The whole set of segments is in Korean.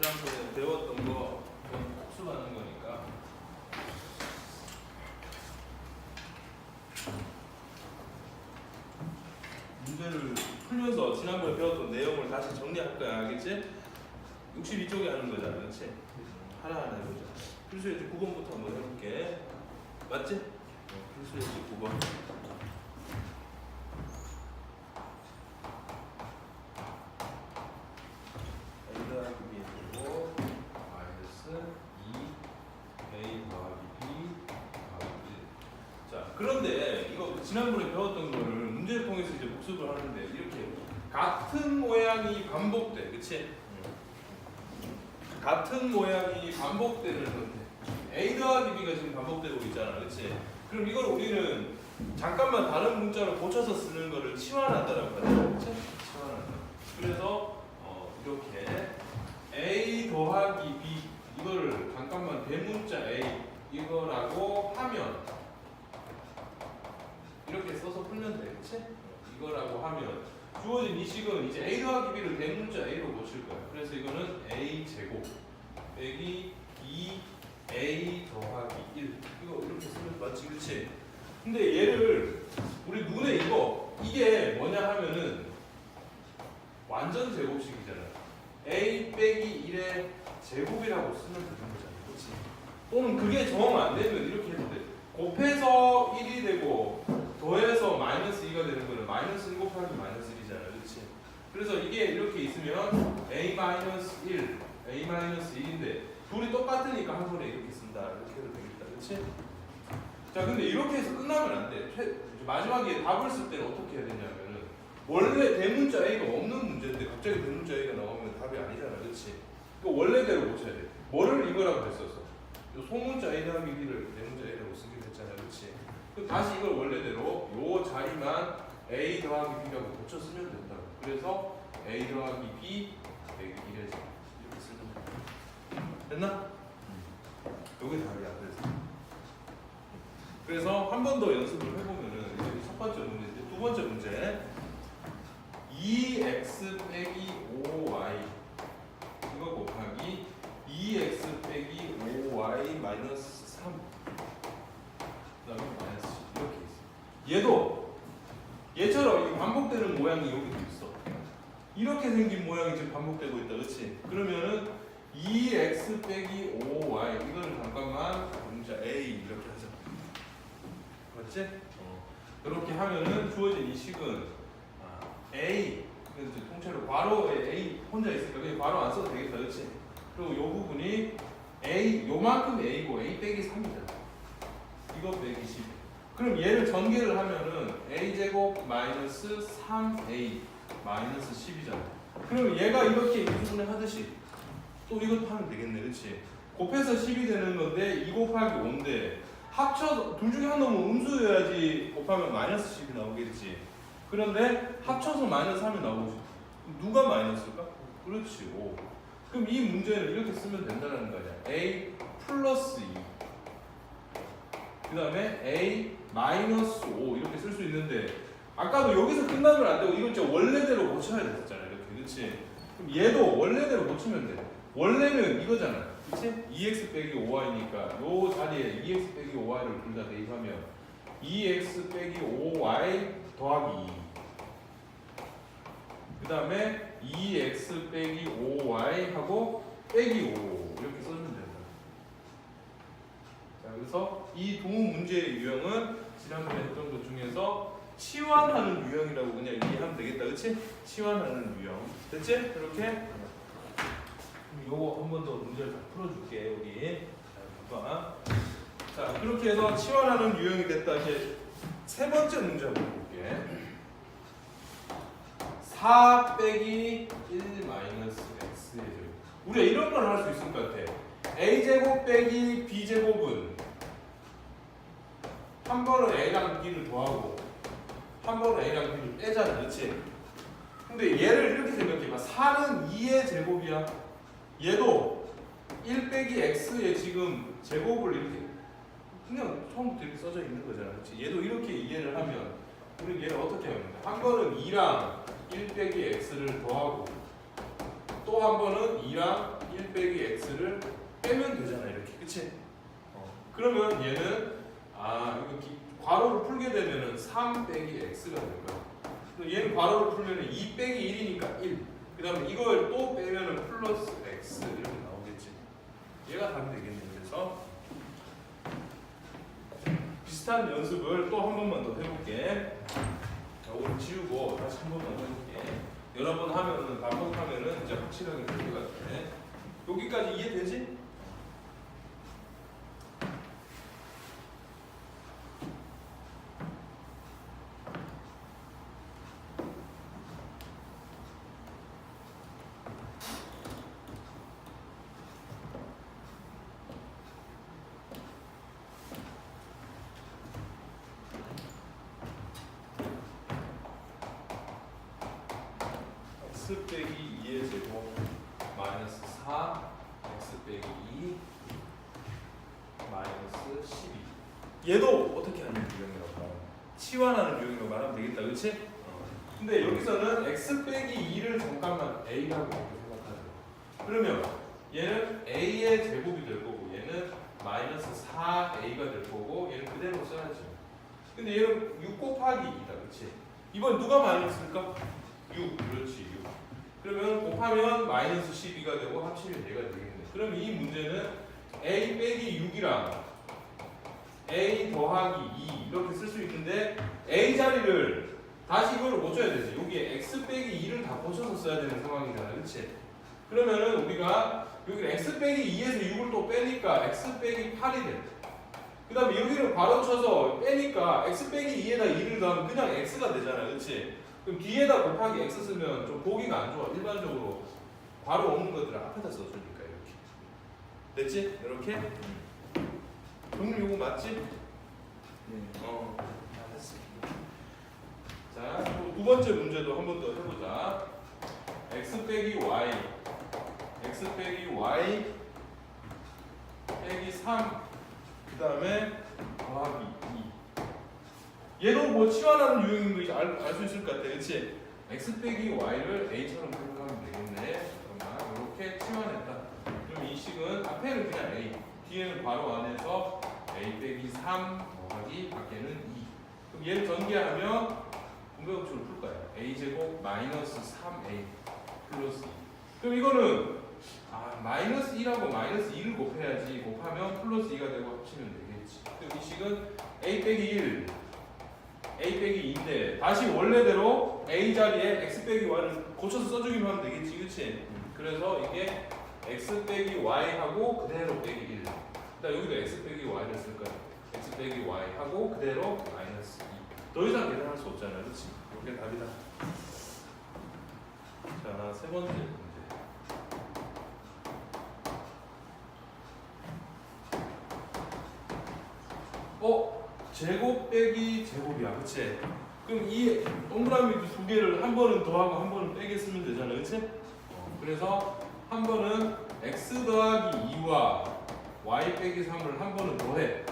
지난번에 배웠던 거 그냥 복습하는 거니까. 문제를 풀면서 지난번에 배웠던 내용을 다시 정리할 거야, 알겠지? 62쪽에 하는 거잖아, 그렇지? 하나하나 해보자. 필수예지 9번부터 한번 해볼게. 맞지? 어, 필수예지 9번. A 더하기 B 되고 마이너스 2 A 더하기 B 더하기 1. 자, 그런데 이거 지난번에 배웠던 거를 문제를 통해서 이제 복습을 하는데 이렇게 같은 모양이 반복돼, 그치? 같은 모양이 반복되는 형태. A 더하기 B가 지금 반복되고 있잖아, 그치? 그럼 이걸 우리는 잠깐만 다른 문자로 고쳐서 쓰는 거를 치환한다라고 하죠, 그치? 치환한다. 그래서 어, 이렇게 A 더하기 B 이거를 잠깐만 대문자 A 이거라고 하면 이렇게 써서 풀면 돼, 그치? 이거라고 하면 주어진 이 식은 이제 A 더하기 B를 대문자 A로 고칠 거야. 그래서 이거는 A 제곱 빼기 2A 더하기 1 이거 이렇게 쓰면 맞지, 그치? 근데 얘를 우리 눈에 이거 이게 뭐냐 하면은 완전 제곱식이잖아. A 빼기 1의 제곱이라고 쓰면 되는 거잖아. 그렇지? 또는 그게 정 안 되면 이렇게 해도 돼. 곱해서 1이 되고 더해서 마이너스 2가 되는 거는 마이너스 1 곱하기 마이너스 1이잖아. 그렇지? 그래서 이게 이렇게 있으면 A 마이너스 1, A 마이너스 1인데 둘이 똑같으니까 한 번에 이렇게 쓴다. 이렇게 해도 되겠다. 그렇지? 자, 근데 이렇게 해서 끝나면 안 돼. 최- 마지막에 답을 쓸 때는 어떻게 해야 되냐면은 원래 대문자 A가 없는 문제인데 갑자기 대문자 A가 나오면 답이 아니잖아, 그렇지? 그 원래대로 고쳐야 돼. 뭐를 이거라고 했었어? 요 소문자 A 더하기 B를 대문자 A라고 쓰기로 했잖아, 그렇지? 그 다시 이걸 원래대로 A 더하기 B라고 고쳐 쓰면 된다고. 그래서 A 더하기 B 빼기 1에서 이렇게 쓰면 돼. 됐나? 요게 답이야, 그래서. 그래서 한 번 더 연습을 해보면은 이제 첫 번째 문제인데 두 번째 문제 2x 빼기 5y 이거 곱하기 2x 빼기 5y 마이너스 3 그다음에 마이너스 10 이렇게 있어 얘도 얘처럼 이 반복되는 모양이 여기도 있어. 이렇게 생긴 모양이 지금 반복되고 있다. 그렇지 그러면은 2x 빼기 5y 이거를 잠깐만 문자 a 이렇게 하자. 맞지? 어. 이렇게 하면은 주어진 이 식은 아, A. 그래서 이제 통째로 괄호에 A 혼자 있으니까 그냥 괄호 안 써도 되겠다. 그렇지? 그리고 요 부분이 A 요만큼 A고 A 빼기 3이잖아. 이거 빼기 10 그럼 얘를 전개를 하면은 A 제곱 마이너스 3A 마이너스 10이잖아 그럼 얘가 이렇게 인수분해 하듯이 또 이것도 하면 되겠네 그렇지? 곱해서 10이 되는 건데 2 곱하기 5인데 합쳐서 둘 중에 한 놈은 음수여야지 곱하면 마이너스 10이 나오겠지. 그런데 합쳐서 마이너스 하면 나오지. 누가 마이너스일까? 그렇지 5. 그럼 이 문제는 이렇게 쓰면 된다는 거냐. a 플러스 2. 그 다음에 a 마이너스 5 이렇게 쓸 수 있는데 아까도 여기서 끝나면 안 되고 이건 원래대로 고쳐야 됐잖아 이렇게 그렇지? 그럼 얘도 원래대로 고치면 돼. 원래는 이거잖아. 그치? 2x 빼기 5y니까 요 자리에 2x 빼기 5y를 둘 다 대입하면 2x 빼기 5y 더하기 2. 그 다음에 2x 빼기 5y 하고 빼기 5 이렇게 써주면 된다. 자, 그래서 이두 문제의 유형은 지난번에 했던 것 중에서 치환하는 유형이라고 그냥 이해하면 되겠다. 그치? 치환하는 유형. 됐지? 이렇게? 요거 한 번 더 문제를 다 풀어줄게 우리 자, 자 그렇게 해서 치환하는 유형이 됐다 이제 세 번째 문제 한번 볼게 4 빼기 1 마이너스 x의 제곱 우리가 이런 걸 할 수 있을 것 같아 a 제곱 빼기 b 제곱은 한 번은 a랑 b를 더하고 한 번은 a랑 b를 빼잖아 그렇지 근데 얘를 이렇게 생각해봐 4는 2의 제곱이야 얘도 1 빼기 x의 지금 제곱을 이렇게 그냥 처음부터 이렇게 써져 있는 거잖아. 그렇지? 얘도 이렇게 이해를 하면 우리 얘를 어떻게 하면 돼? 한 번은 2랑 1 빼기 x를 더하고 또 한 번은 2랑 1 빼기 x를 빼면 되잖아 이렇게 그치? 어. 그러면 얘는 아 이거 기- 괄호를 풀게 되면은 3 빼기 x가 될 거야 그럼 얘는 괄호를 풀면은 2 빼기 1이니까 1. 그 다음에 이걸 또 빼면은 플러스 x 이렇게 나오겠지. 얘가 답이 되겠네. 그래서 비슷한 연습을 또 한 번만 더 해볼게. 자, 오늘 지우고 다시 한 번만 해볼게. 여러 번 하면은 반복하면은 이제 확실하게 될것 같아. 여기까지 이해되지? X 빼기 2의 제곱 마이너스 4 x 빼기 2 마이너스 12 얘도 어떻게 하는 유형이라고 치환하는 유형이라고 말하면 되겠다 그치? 어. 근데 여기서는 x 빼기 2를 잠깐만 a라고 생각하죠 그러면 얘는 a의 제곱이 될 거고 얘는 마이너스 4a가 될 거고 얘는 그대로 써야지 근데 얘는 6 곱하기 2다 그치? 이번 누가 마이너스일까? 6 그렇지 6 그러면 곱하면 마이너스 12가 되고 합치면 얘가 되겠네. 그럼 이 문제는 a 빼기 6이랑 a 더하기 2 이렇게 쓸 수 있는데 a 자리를 다시 이걸 못 줘야 되지. 여기에 x 빼기 2를 다 고쳐서 써야 되는 상황이잖아. 그렇지? 그러면은 우리가 여기 x 빼기 2에서 6을 또 빼니까 x 빼기 8이 돼. 그 다음에 여기를 바로 쳐서 빼니까 x 빼기 2에다 2를 더하면 그냥 x가 되잖아. 그렇지? 그럼 뒤에다 곱하기 x 쓰면 좀 보기가 안 좋아. 일반적으로 바로 오는 것들을 앞에다 써주니까 이렇게. 됐지? 이렇게? 정리 요거 맞지? 네. 어. 알았어. 자, 두 번째 문제도 한 번 더 해보자. x 빼기 y, x 빼기 y 빼기 3, 그 다음에 더하기 2. 얘도 뭐 치환하는 유형인 거알수 있을 것 같아, 그렇지? x 빼기 y를 a처럼 생각하면 되겠네. 잠깐만, 이렇게 치환했다. 그럼 이 식은 앞에는 그냥 a, 뒤에는 괄호 안에서 a 빼기 3 더하기 밖에는 2. 그럼 얘를 전개하면 분배법칙을 풀 거예요. a 제곱 마이너스 3a 플러스 2. 그럼 이거는 아 마이너스 1하고 마이너스 2를 곱해야지 곱하면 플러스 2가 되고 합치면 되겠지. 그럼 이 식은 a 빼기 1 a 빼기 2인데 다시 원래대로 a 자리에 x 빼기 y를 고쳐서 써주기만 하면 되겠지, 그렇지? 그래서 이게 x 빼기 y 하고 그대로 빼기 1. 그다음 여기도 x 빼기 y를 쓸 거야. x 빼기 y 하고 그대로 마이너스 2. 더 이상 계산할 수 없잖아, 그렇지? 이게 답이다. 자, 세 번째 문제. 어? 제곱 빼기 제곱이야, 그치? 그럼 이 동그라미 두 개를 한 번은 더하고 한 번은 빼게 쓰면 되잖아, 그치? 어, 그래서 한 번은 x 더하기 2와 y 빼기 3을 한 번은 더해.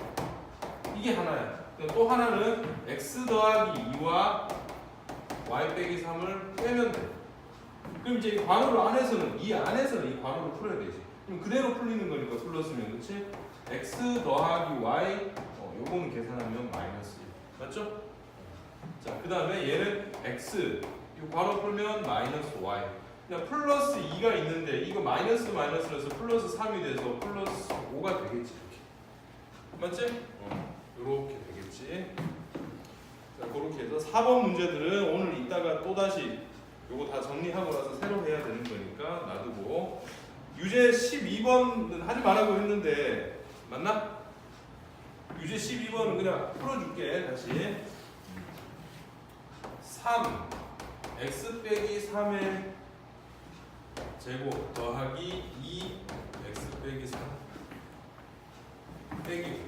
이게 하나야. 또 하나는 x 더하기 2와 y 빼기 3을 빼면 돼. 그럼 이제 이 괄호를 안에서는 이 안에서는 이 괄호를 풀어야 되지. 그럼 그대로 풀리는 거니까 플러스면 그렇지? x 더하기 y 어, 요거는 계산하면 마이너스 1. 맞죠? 자, 그 다음에 얘는 x 이 괄호 풀면 마이너스 y. 그냥 플러스 2가 있는데 이거 마이너스 마이너스라서 플러스 3이 돼서 플러스 5가 되겠지 이렇게. 맞지? 어, 이렇게 되겠지. 자, 그렇게 해서 4번 문제들은 오늘 이따가 또 다시 요거 다 정리하고 나서 새로 해야 되는 거니까 놔두고 유제 12번은 하지 말라고 했는데 맞나? 유제 12번은 그냥 풀어줄게 다시 3 x 빼기 3의 제곱 더하기 2 x 빼기 3 빼기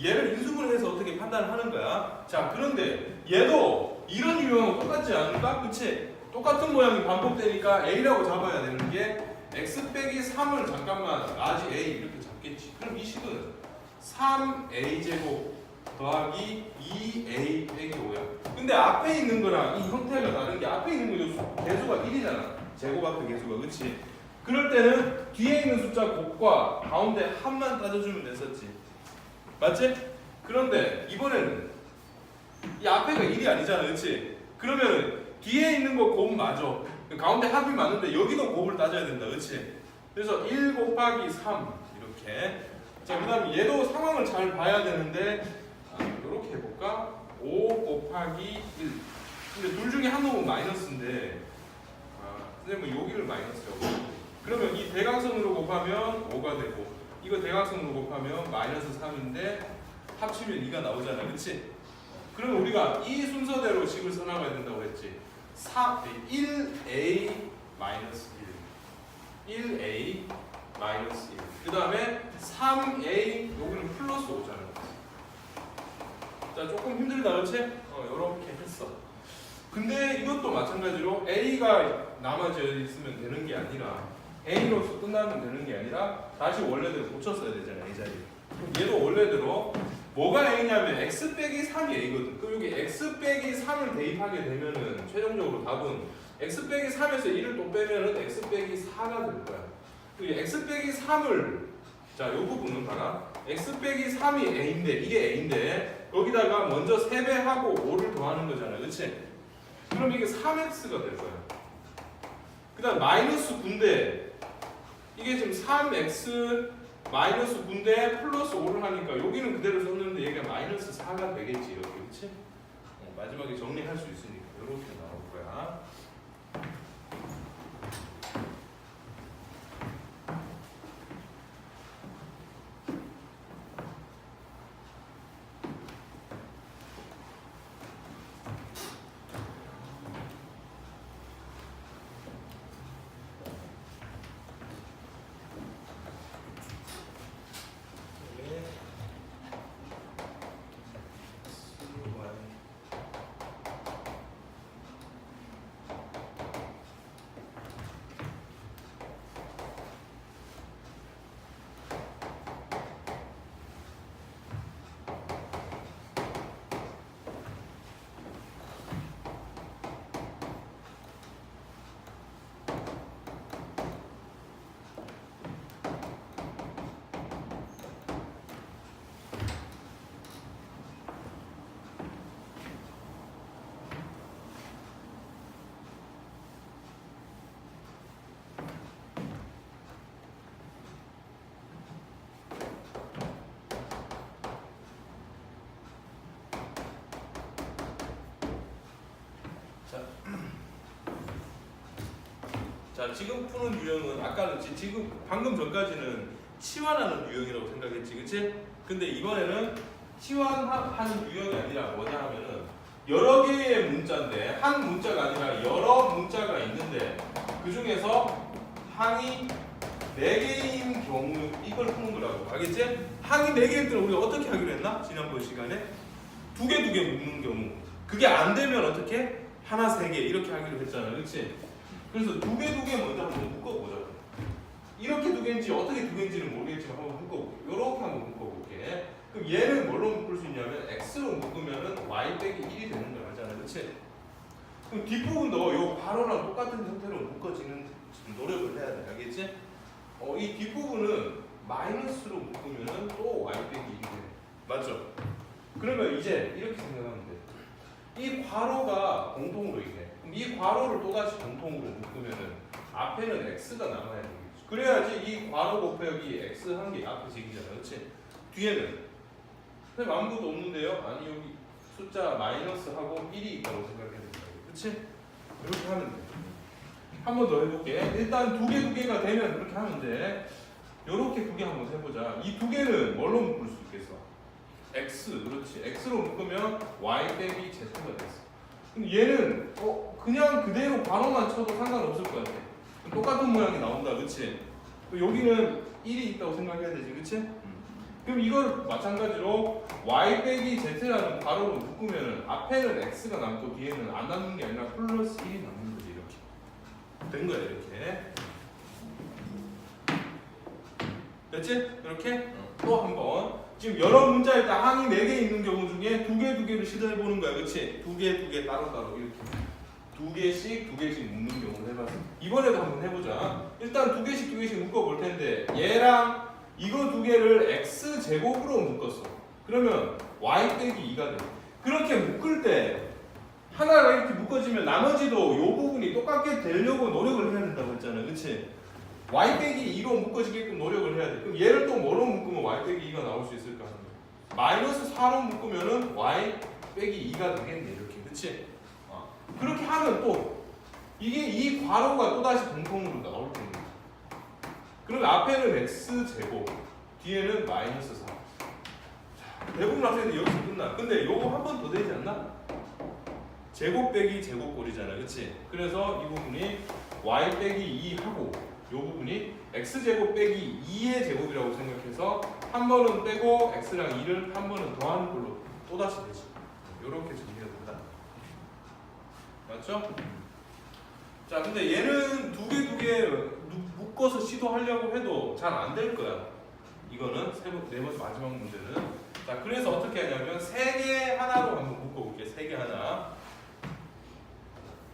5 얘를 인수분해 해서 어떻게 판단하는 거야? 자 그런데 얘도 이런 유형하고 똑같지 않을까? 그치? 똑같은 모양이 반복되니까 A라고 잡아야 되는 게 X 빼기 3을 잠깐만 라지 A 이렇게 잡겠지 그럼 이 식은 3A 제곱 더하기 2A 빼기 5야 근데 앞에 있는 거랑 이 형태가 다른 게 앞에 있는 거 개수가 1이잖아 제곱 앞에 개수가 그치? 그 그럴 때는 뒤에 있는 숫자 곱과 가운데 합만 따져주면 됐었지. 맞지? 그런데 이번에는 이 앞에가 1이 아니잖아, 그렇지? 그러면 뒤에 있는 거 곱 맞아. 가운데 합이 맞는데 여기도 곱을 따져야 된다, 그렇지? 그래서 1 곱하기 3 이렇게. 자, 그 다음 얘도 상황을 잘 봐야 되는데 아, 이렇게 해볼까? 5 곱하기 1. 근데 둘 중에 한 놈은 마이너스인데 아, 선생님은 여기를 마이너스라고. 그러면 이 대각선으로 곱하면 5가 되고 이거 대각선으로 곱하면 마이너스 3인데 합치면 2가 나오잖아, 그렇지? 그러면 우리가 이 순서대로 식을 써나가야 된다고 했지. 4, 1a 마이너스 1, 1a 마이너스 1. 그 다음에 3a 여기는 플러스 5잖아. 자 조금 힘들다, 그렇지? 어, 이렇게 했어. 근데 이것도 마찬가지로 a가 남아져 있으면 되는 게 아니라 a로서 끝나면 되는 게 아니라 다시 원래대로 고쳤어야 되잖아, 이 자리. 얘도 원래대로 뭐가 a냐면 x 빼기 3이 a거든. 그럼 여기 x 빼기 3을 대입하게 되면은 최종적으로 답은 x 빼기 3에서 1을 또 빼면은 x 빼기 4가 될 거야. 그 x 빼기 3을 자, 요 부분은 봐라. x 빼기 3이 a인데 이게 a인데 여기다가 먼저 3배하고 5를 더하는 거잖아. 그렇지? 그럼 이게 3x가 될 거야. 그다음 마이너스 9인데 이게 지금 3x 마이너스 9인데 플러스 5를 하니까 여기는 그대로 썼는데 얘가 마이너스 4가 되겠지 이렇게 그렇지? 어, 마지막에 정리할 수 있으니까 이렇게 나올 거야. 네. 자 지금 푸는 유형은 아까는 지- 지금 방금 전까지는 치환하는 유형이라고 생각했지, 그치? 근데 이번에는 치환하는 유형이 아니라 뭐냐 하면은 여러 개의 문자인데 한 문자가 아니라 여러 문자가 있는데 그 중에서 항이 네 개인 경우 이걸 푸는 거라고 알겠지? 항이 네 개일 때는 우리가 어떻게 하기로 했나? 지난번 시간에 두 개 두 개 묶는 경우 그게 안 되면 어떻게? 하나 세 개 이렇게 하기로 했잖아, 그렇지? 그래서 두 개 두 개 먼저 한번 묶어보자. 이렇게 두 개인지 어떻게 두 개인지는 모르겠지만 한번 묶어볼게. 이렇게 한번 묶어볼게. 그럼 얘는 뭘로 묶을 수 있냐면 x로 묶으면은 y 빼기 1이 되는 거 알잖아, 그렇지? 그럼 뒷부분도 요 괄호랑 똑같은 형태로 묶어지는 노력을 해야 돼, 알겠지? 어, 이 뒷부분은 마이너스로 묶으면은 또 y 빼기 1이 돼. 맞죠? 그러면 이제 이렇게 생각하면 돼. 이 괄호가 공통으로 있네. 그럼 이 괄호를 또다시 공통으로 묶으면은 앞에는 x가 남아야 되겠지. 그래야지 이 괄호 곱하기 x 한 개 앞에 제기잖아, 그렇지? 뒤에는 선생님 아무것도 없는데요. 아니 여기 숫자 마이너스 하고 1이 있다고 생각해야 된다, 그렇지? 이렇게 하면 돼. 한 번 더 해볼게. 일단 두 개 두 개가 되면 그렇게 하면 돼. 요렇게 두 개 한번 해보자. 이 두 개는 뭘로 묶을 수 있겠어? x 그렇지 x로 묶으면 y 빼기 z가 됐어 그럼 얘는 어 그냥 그대로 괄호만 쳐도 상관없을 것 같아. 똑같은 모양이 나온다 그치? 여기는 1이 있다고 생각해야 되지 그치? 그럼 이걸 마찬가지로 y 빼기 z라는 괄호로 묶으면 앞에는 x가 남고 뒤에는 안 남는 게 아니라 플러스 1이 남는 거지 이렇게. 된 거야 이렇게. 됐지? 이렇게? 또 한 번 지금 여러 문자일 때 항이 4개 있는 경우 중에 두 개 두 개를 시도해 보는 거야 그치? 두 개 두 개 따로따로 이렇게 두 개씩 두 개씩 묶는 경우를 해봤어. 이번에도 한번 해보자. 일단 두 개씩 두 개씩 묶어볼 텐데 얘랑 이거 두 개를 x 제곱으로 묶었어. 그러면 y 빼기 2가 돼. 그렇게 묶을 때 하나가 이렇게 묶어지면 나머지도 이 부분이 똑같게 되려고 노력을 해야 된다고 했잖아, 그렇지? Y 빼기 2로 묶어지게끔 노력을 해야 돼. 그럼 얘를 또 뭐로 묶으면 y 빼기 2가 나올 수 있을까? 마이너스 4로 묶으면은 y 빼기 2가 되겠네, 이렇게, 그렇지? 어. 그렇게 하면 또 이게 이 괄호가 또 다시 공통으로 나올 겁니다. 그럼 앞에는 x 제곱, 뒤에는 마이너스 4. 자, 대부분 학생들이 여기서 끝나. 근데 요거 한 번 더 되지 않나? 제곱 빼기 제곱꼴이잖아, 그렇지? 그래서 이 부분이 y 빼기 2 하고 이 부분이 x 제곱 빼기 2의 제곱이라고 생각해서 한 번은 빼고 x랑 2를 한 번은 더하는 걸로 또 다시 되지. 이렇게 정리가 된다. 맞죠? 자, 근데 얘는 두개 두 개 묶어서 시도하려고 해도 잘 안 될 거야. 이거는 세 번, 네 번째 마지막 문제는. 자, 그래서 어떻게 하냐면 세 개 하나로 한번 묶어볼게. 세 개 하나.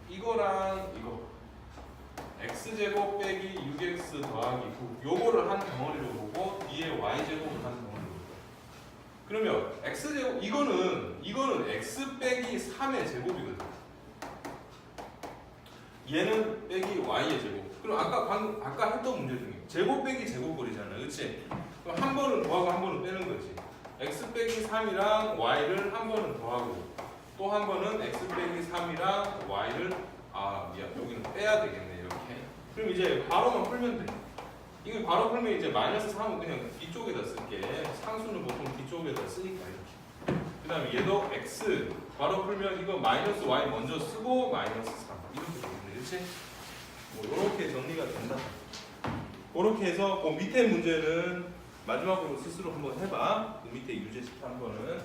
이거랑 이거. X 제곱 빼기 6x 더하기 9. 요거를 한 덩어리로 보고 뒤에 y 제곱을 한 덩어리로 보고. 그러면 x 제곱 이거는 이거는 x 빼기 3의 제곱이거든. 얘는 빼기 y의 제곱. 그럼 아까 방금 아까 했던 문제 중에 제곱 빼기 제곱꼴이잖아, 그렇지? 그럼 한 번은 더하고 한 번은 빼는 거지. x 빼기 3이랑 y를 한 번은 더하고 또 한 번은 x 빼기 3이랑 y를 아 미안 여기는 빼야 되겠네. 그럼 이제 바로만 풀면 돼. 이거 바로 풀면 이제 마이너스 3은 그냥 뒤쪽에다 쓸게. 상수는 보통 뒤쪽에다 쓰니까 이렇게. 그 다음에 얘도 x 바로 풀면 이거 마이너스 y 먼저 쓰고 마이너스 3 이렇게 되겠네, 그렇지? 뭐 이렇게 정리가 된다. 그렇게 해서 그 밑에 문제는 마지막으로 스스로 한번 해봐. 그 밑에 유제식 한 번은